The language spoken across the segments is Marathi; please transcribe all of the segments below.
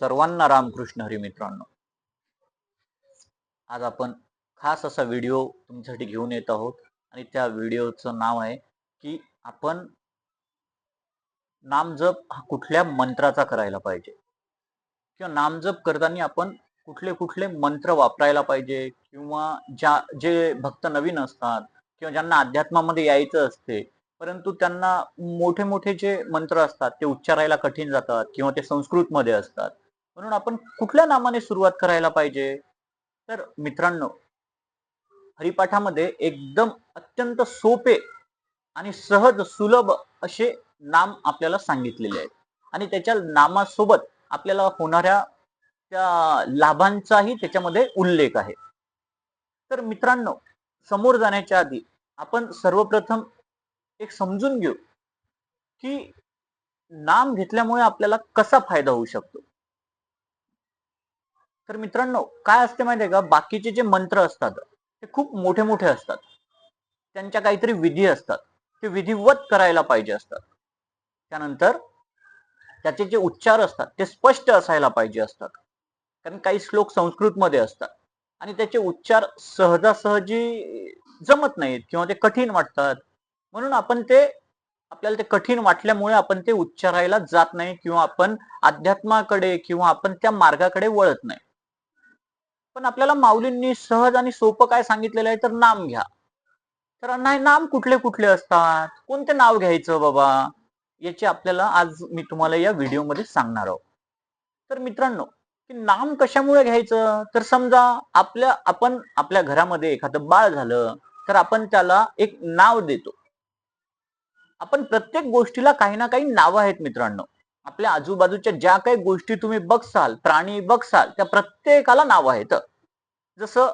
सर्वांना रामकृष्ण हरी मित्रांनो. आज आपण खास असा व्हिडिओ तुमच्यासाठी घेऊन येत आहोत. आणि त्या व्हिडिओचं नाव आहे की आपण नामजप हा कुठल्या मंत्राचा करायला पाहिजे? किंवा नामजप करताना आपण कुठले कुठले मंत्र वापरायला पाहिजे? किंवा ज्या जे भक्त नवीन असतात किंवा ज्यांना अध्यात्मामध्ये यायचं असते परंतु त्यांना मोठे मोठे जे मंत्र असतात ते उच्चारायला कठीण जातात किंवा ते संस्कृत मध्ये असतात. म्हणून आपण कुठल्या नामाने सुरुवात करायला पाहिजे? तर मित्रांनो हरिपाठामध्ये एकदम अत्यंत सोपे आणि सहज सुलभ असे नाम आपल्याला सांगितलेले आहेत. आणि त्याच्या नामासोबत आपल्याला होणाऱ्या त्या लाभांचाही त्याच्यामध्ये उल्लेख आहे. तर मित्रांनो समोर जाण्याच्या आधी आपण सर्वप्रथम एक समजून घेऊ की नाम घेतल्यामुळे आपल्याला कसा फायदा होऊ शकतो? तर मित्रांनो काय असते माहितीये का? बाकीचे जे मंत्र असतात ते खूप मोठे मोठे असतात. त्यांच्या काहीतरी विधी असतात. ते विधिवत करायला पाहिजे असतात. त्यानंतर त्याचे जे उच्चार असतात ते स्पष्ट असायला पाहिजे असतात. कारण काही श्लोक संस्कृत मध्ये असतात. आणि त्याचे उच्चार सहजासहजी जमत नाहीत किंवा ते कठीण वाटतात. म्हणून आपण ते आपल्याला ते कठीण वाटल्यामुळे आपण ते उच्चारायला जात नाही किंवा आपण अध्यात्माकडे किंवा आपण त्या मार्गाकडे वळत नाही. पण आपल्याला माऊलींनी सहज आणि सोपं काय सांगितलेलं आहे तर नाम घ्या. तर नाही नाम कुठले कुठले असतात? कोणते नाव घ्यायचं बाबा? याचे आपल्याला आज मी तुम्हाला या व्हिडिओमध्ये सांगणार आहोत. तर मित्रांनो की नाम कशामुळे घ्यायचं? तर समजा आपल्या आपण आपल्या घरामध्ये एखादं बाळ झालं तर आपण त्याला एक नाव देतो. आपण प्रत्येक गोष्टीला काही ना काही नावं आहेत मित्रांनो. आपल्या आजूबाजूच्या ज्या काही गोष्टी तुम्ही बघसाल प्राणी बघसाल त्या प्रत्येकाला नाव आहेत. जसं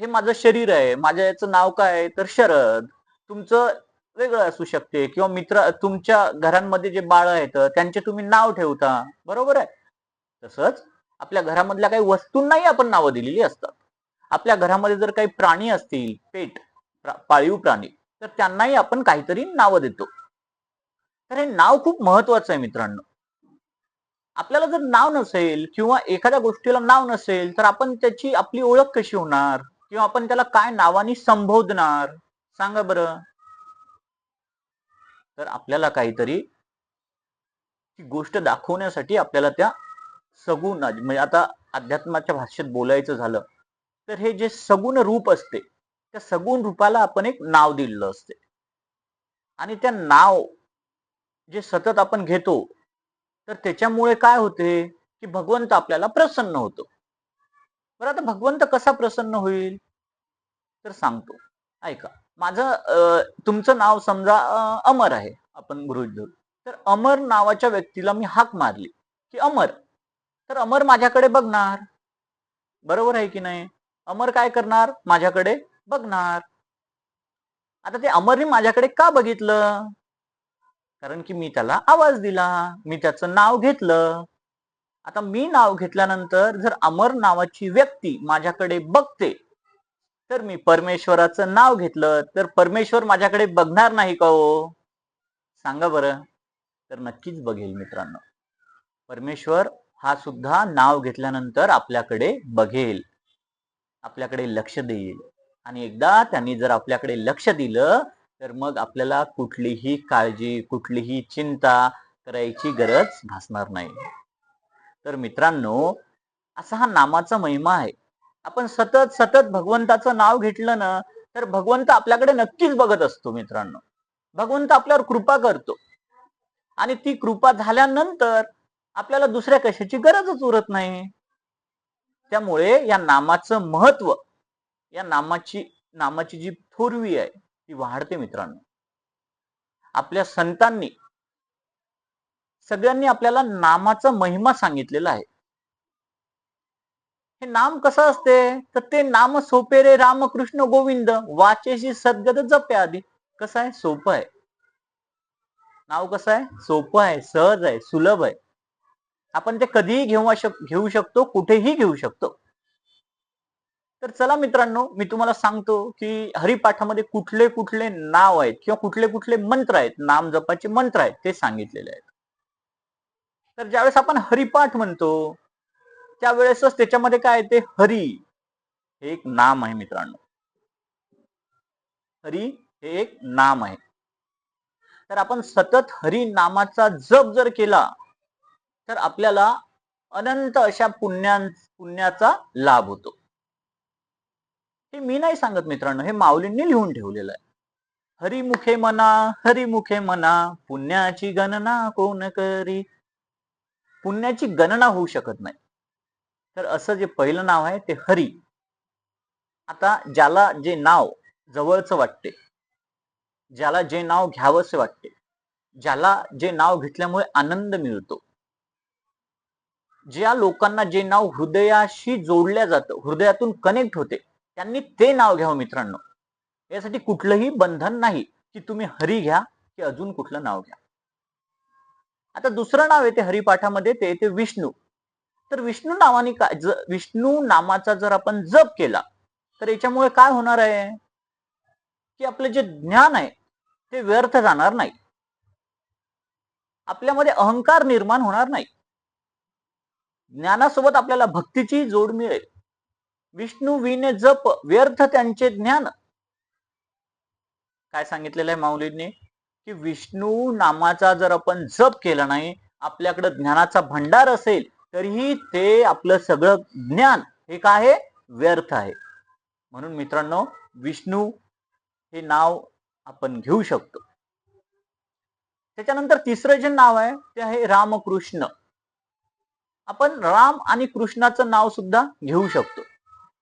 हे माझं शरीर आहे माझ्या याचं नाव काय आहे? तर शरद. तुमचं वेगळं असू शकते किंवा मित्र तुमच्या घरांमध्ये जे बाळ आहेत त्यांचे तुम्ही नाव ठेवता. बरोबर आहे? तसंच आपल्या घरामधल्या काही वस्तूंनाही आपण नावं दिलेली असतात. आपल्या घरामध्ये जर काही प्राणी असतील पेट प्रा- पाळीव प्राणी तर त्यांनाही आपण काहीतरी नावं देतो. तर हे नाव खूप महत्वाचं आहे मित्रांनो. आपल्याला जर नाव नसेल किंवा एखाद्या गोष्टीला नाव नसेल तर आपण त्याची आपली ओळख कशी होणार? किंवा आपण त्याला काय नावाने संबोधणार? सांगा बरं. तर आपल्याला काहीतरी ती गोष्ट दाखवण्यासाठी आपल्याला त्या सगुण म्हणजे आता अध्यात्माच्या भाषेत बोलायचं झालं तर हे जे सगुण रूप असते त्या सगुण रूपाला आपण एक नाव दिलेलं असते. आणि त्या नाव जे सतत आपण घेतो तर त्याच्यामुळे काय होते की भगवंत आपल्याला प्रसन्न होतो. बरं आता भगवंत कसा प्रसन्न होईल? तर सांगतो. ऐका माझं तुमचं नाव समजा अमर आहे आपण गृहित धरू. तर अमर नावाच्या व्यक्तीला मी हाक मारली की अमर. तर अमर माझ्याकडे बघणार. बरोबर आहे की नाही? अमर काय करणार? माझ्याकडे बघणार. आता ते अमरने माझ्याकडे का बघितलं? कारण की मी त्याला आवाज दिला मी त्याचं नाव घेतलं. आता मी नाव घेतल्यानंतर जर अमर नावाची व्यक्ती माझ्याकडे बघते तर मी परमेश्वराचं नाव घेतलं तर परमेश्वर माझ्याकडे बघणार नाही का हो? सांगा बरं. तर नक्कीच बघेल मित्रांनो. परमेश्वर हा सुद्धा नाव घेतल्यानंतर आपल्याकडे बघेल आपल्याकडे लक्ष देईल. आणि एकदा त्यांनी जर आपल्याकडे लक्ष दिलं तर मग आपल्याला कुठलीही काळजी कुठलीही चिंता करायची गरज भासणार नाही. तर मित्रांनो असा हा नामाचा महिमा आहे. आपण सतत सतत भगवंताचं नाव घेतलं ना तर भगवंत आपल्याकडे नक्कीच बघत असतो मित्रांनो. भगवंत आपल्यावर कृपा करतो. आणि ती कृपा झाल्यानंतर आपल्याला दुसऱ्या कशाची गरजच उरत नाही. त्यामुळे या नामाचं महत्त्व या नामाची नामाची जी थोरवी आहे ती वाढते मित्रांनो. आपल्या संतांनी सगळ्यांनी आपल्याला नामाचा महिमा सांगितलेला आहे. हे नाम कसं असते? तर ते नाम सोपे रे रामकृष्ण गोविंद. वाचेशी सद्गत जपे आधी. कसं आहे? सोपं आहे. नाव कसं आहे? सोपं आहे सहज आहे सुलभ आहे. आपण ते कधीही घेऊ शक घेऊ शकतो कुठेही घेऊ शकतो. तर चला मित्रांनो मी तुम्हाला सांगतो की हरिपाठामध्ये कुठले कुठले नाव आहेत किंवा कुठले कुठले मंत्र आहेत नाम जपाचे मंत्र आहेत ते सांगितलेले आहेत. तर ज्यावेळेस आपण हरिपाठ म्हणतो त्यावेळेसच त्याच्यामध्ये काय ते? हरी हे एक नाम आहे मित्रांनो. हरी हे एक नाम आहे. तर आपण सतत हरी नामाचा जप जर केला तर आपल्याला अनंत अशा पुण्या पुण्याचा लाभ होतो. हे मी नाही सांगत मित्रांनो हे माऊलींनी लिहून ठेवलेलं आहे. हरिमुखे मना हरिमुखे मना पुण्याची गणना कोण करी? पुण्याची गणना होऊ शकत नाही. तर असं जे पहिलं नाव आहे ते हरी. आता ज्याला जे नाव जवळचं वाटते ज्याला जे नाव घ्यावंसे वाटते ज्याला जे नाव घेतल्यामुळे आनंद मिळतो ज्या लोकांना जे नाव हृदयाशी जोडल्या जातं हृदयातून कनेक्ट होते त्यांनी ते नाव घ्यावं मित्रांनो. यासाठी कुठलंही बंधन नाही की तुम्ही हरी घ्या की अजून कुठलं नाव घ्या. आता दुसरं नाव येते हरिपाठामध्ये ते येते विष्णू. तर विष्णू नावाने काय विष्णू नामाचा जर आपण जप केला तर याच्यामुळे काय होणार आहे? की आपलं जे ज्ञान आहे ते व्यर्थ जाणार नाही. आपल्यामध्ये अहंकार निर्माण होणार नाही. ज्ञानासोबत आपल्याला भक्तीची जोड मिळेल. विष्णू विने जप व्यर्थ त्यांचे ज्ञान. काय सांगितलेलं आहे माऊलींनी? की विष्णू नामाचा जर आपण जप केला नाही आपल्याकडे ज्ञानाचा भंडार असेल तरीही ते आपलं सगळं ज्ञान हे काय आहे? व्यर्थ आहे. म्हणून मित्रांनो विष्णू हे नाव आपण घेऊ शकतो. त्याच्यानंतर तिसरं जे नाव आहे ते आहे रामकृष्ण. आपण राम आणि कृष्णाचं नाव सुद्धा घेऊ शकतो.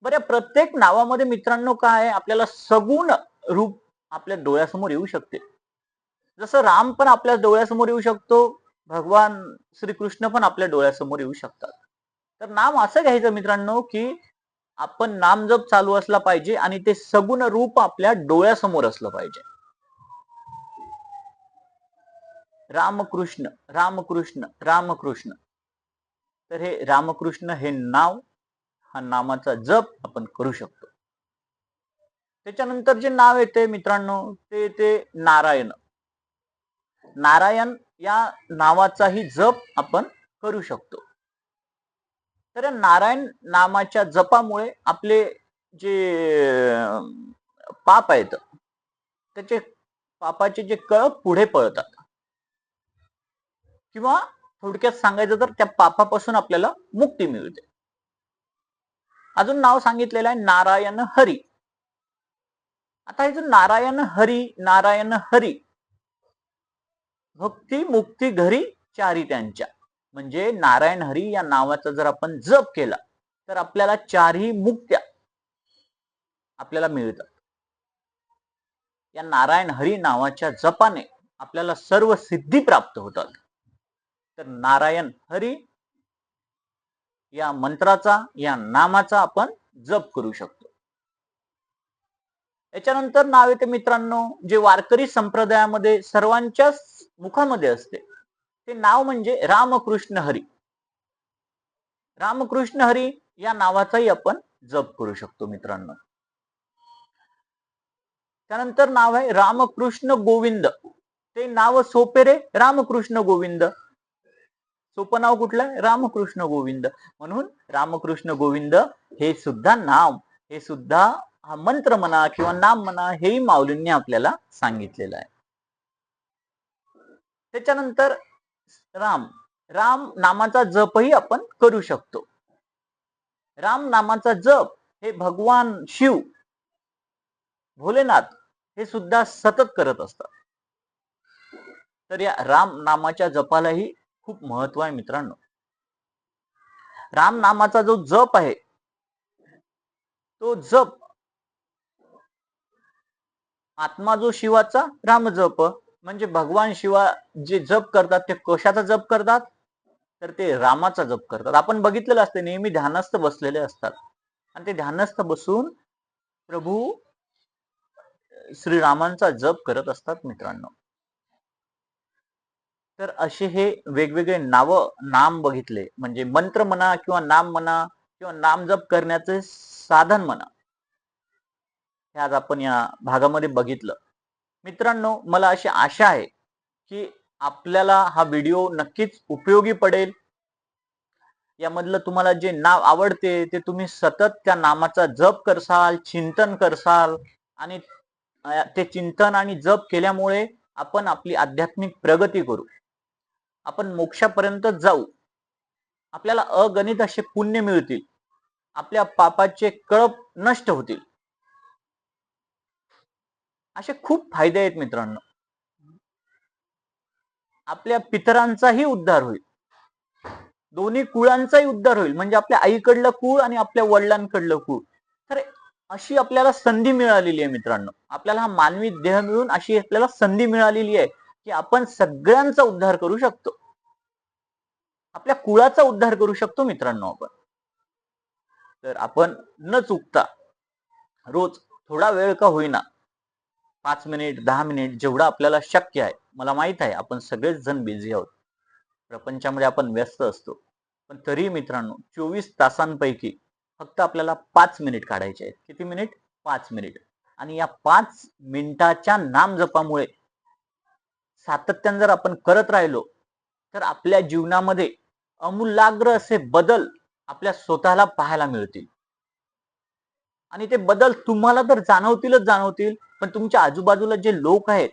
बरं प्रत्येक नावामध्ये मित्रांनो काय आपल्याला सगुण रूप आपल्या डोळ्यासमोर येऊ शकते. जसं राम पण आपल्या डोळ्यासमोर येऊ शकतो भगवान श्रीकृष्ण पण आपल्या डोळ्यासमोर येऊ शकतात. तर नाम असं घ्यायचं मित्रांनो की आपण नाम जप चालू असला पाहिजे आणि ते सगुण रूप आपल्या डोळ्यासमोर असलं पाहिजे. रामकृष्ण रामकृष्ण रामकृष्ण. तर हे रामकृष्ण हे नाव हा नामाचा जप आपण करू शकतो. त्याच्यानंतर जे नाव येते मित्रांनो ते येते नारायण. नारायण या नावाचाही जप आपण करू शकतो. तर या नारायण नामाच्या जपामुळे आपले जे पाप आहेत त्याचे पापाचे जे कळप पुढे पळतात. किंवा थोडक्यात सांगायचं तर त्या पापापासून आपल्याला मुक्ती मिळते. अजून नाव सांगितलेलं आहे नारायण हरी. आता हे जो नारायण हरी नारायण हरी भक्ती मुक्ती घरी चारी त्यांच्या म्हणजे नारायण हरी या नावाचा जर आपण जप केला तर आपल्याला चारही मुक्त्या आपल्याला मिळतात. या नारायण हरी नावाच्या जपाने आपल्याला सर्व सिद्धी प्राप्त होतात. तर नारायण हरी या मंत्राचा या नामाचा आपण जप करू शकतो. याच्यानंतर नाव येते मित्रांनो जे वारकरी संप्रदायामध्ये सर्वांच्या मुखामध्ये असते. ते नाव म्हणजे रामकृष्ण हरी. रामकृष्ण हरी या नावाचाही आपण जप करू शकतो मित्रांनो. त्यानंतर नाव आहे रामकृष्ण गोविंद. ते नाव सोपे रे रामकृष्ण गोविंद. सोपं नाव कुठलं आहे? रामकृष्ण गोविंद. म्हणून रामकृष्ण गोविंद हे सुद्धा नाव हे सुद्धा हा मंत्र म्हणा किंवा नाम म्हणा हेही माऊलींनी आपल्याला सांगितलेलं आहे. त्याच्यानंतर राम राम नामाचा जपही आपण करू शकतो. राम नामाचा जप हे भगवान शिव भोलेनाथ हे सुद्धा सतत करत असतात. तर या राम नामाच्या जपालाही खूप महत्त्व आहे मित्रांनो. राम नामाचा जो जप आहे तो जप आत्मा जो शिवाचा राम जप म्हणजे भगवान शिवा जे जप करतात ते कशाचा जप करतात? तर ते रामाचा जप करतात. आपण बघितलेलं असते नेहमी ध्यानस्थ बसलेले असतात. आणि ते ध्यानस्थ बसून प्रभू श्रीरामांचा जप करत असतात मित्रांनो. तर असे हे वेगवेगळे नाव नाम बघितले. म्हणजे मंत्र म्हणा किंवा नाम म्हणा किंवा नाम जप करण्याचे साधन म्हणा. हे आज आपण या भागामध्ये बघितलं. मित्रांनो मला अशी आशा आहे की आपल्याला हा व्हिडिओ नक्कीच उपयोगी पडेल. यामधलं तुम्हाला जे नाव आवडते ते तुम्ही सतत त्या नामाचा जप करसाल चिंतन करसाल आणि ते चिंतन आणि जप केल्यामुळे आपण आपली आध्यात्मिक प्रगती करू. आपण मोक्षापर्यंत जाऊ. आपल्याला अगणित असे पुण्य मिळतील. आपल्या पापाचे कळप नष्ट होतील. असे खूप फायदे आहेत मित्रांनो. आपल्या पितरांचाही उद्धार होईल. दोन्ही कुळांचाही उद्धार होईल. म्हणजे आपल्या आईकडलं कुळ आणि आपल्या वडिलांकडलं कुळ. तर अशी आपल्याला संधी मिळालेली आहे मित्रांनो. आपल्याला हा मानवी देह मिळून अशी आपल्याला संधी मिळालेली आहे. की आपण सगळ्यांचा उद्धार करू शकतो. आपल्या कुळाचा उद्धार करू शकतो मित्रांनो आपण. तर आपण न चुकता रोज थोडा वेळ का होईना पाच मिनिट दहा मिनिट जेवढा आपल्याला शक्य आहे मला माहीत आहे आपण सगळेच जण बिझी आहोत. प्रपंचामध्ये आपण व्यस्त असतो. पण तरी मित्रांनो चोवीस तासांपैकी फक्त आपल्याला पाच मिनिट काढायचे आहेत. किती मिनिट? पाच मिनिट. आणि या पाच मिनिटाच्या नाम जपामुळे सातत्यानं जर आपण करत राहिलो तर आपल्या जीवनामध्ये अमूलाग्र असे बदल आपल्या स्वतःला पाहायला मिळतील. आणि ते बदल तुम्हाला तर जाणवतीलच जाणवतील पण तुमच्या आजूबाजूला जे लोक आहेत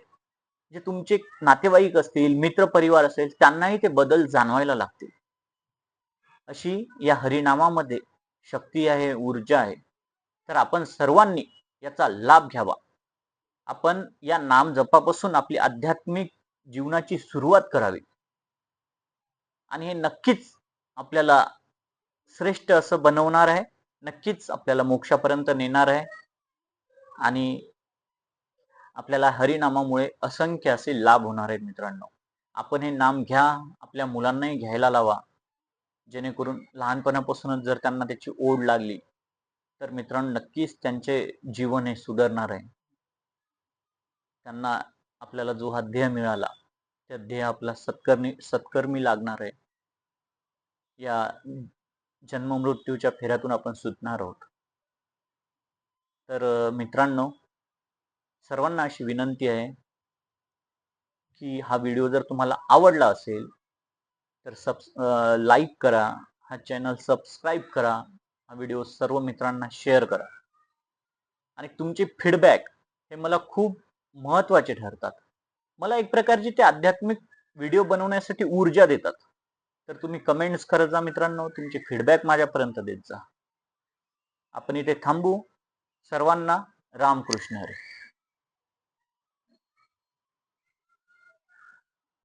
जे तुमचे नातेवाईक असतील मित्र परिवार असेल त्यांनाही ते बदल जाणवायला लागतील. अशी या हरिनामामध्ये शक्ती आहे ऊर्जा आहे. तर आपण सर्वांनी याचा लाभ घ्यावा. आपण या नाम जपापासून आपली आध्यात्मिक जीवनाची सुरुवात करावी. आणि हे नक्कीच आपल्याला श्रेष्ठ असं बनवणार आहे. नक्कीच आपल्याला मोक्षापर्यंत नेणार आहे. आणि आपल्याला हरिनामामुळे असंख्य असे लाभ होणार आहेत मित्रांनो. आपण हे नाम घ्या आपल्या मुलांनाही घ्यायला लावा. जेणेकरून लहानपणापासूनच जर त्यांना त्याची ओढ लागली तर मित्रांनो नक्कीच त्यांचे जीवन हे सुधारणार आहे. त्यांना आपल्याला जो हा ध्येय मिळाला त्या ध्येय आपला सत्कर्मी सत्कर्मी लागणार आहे. या जन्ममृत्यूच्या फेऱ्यातून आपण सुटणार आहोत. तर मित्रांनो सर्वांना अशी विनंती आहे की हा व्हिडिओ जर तुम्हाला आवडला असेल तर सब लाईक करा हा चॅनल सबस्क्राईब करा हा व्हिडिओ सर्व मित्रांना शेअर करा. आणि तुमचे फीडबॅक हे मला खूप महत्त्वाचे ठरतात. मला एक प्रकारची ते आध्यात्मिक व्हिडिओ बनवण्यासाठी ऊर्जा देतात. तर तुम्ही कमेंट्स करत जा मित्रांनो तुमचे फीडबॅक माझ्यापर्यंत देत जा. आपण इथे थांबू. सर्वांना रामकृष्ण हरी.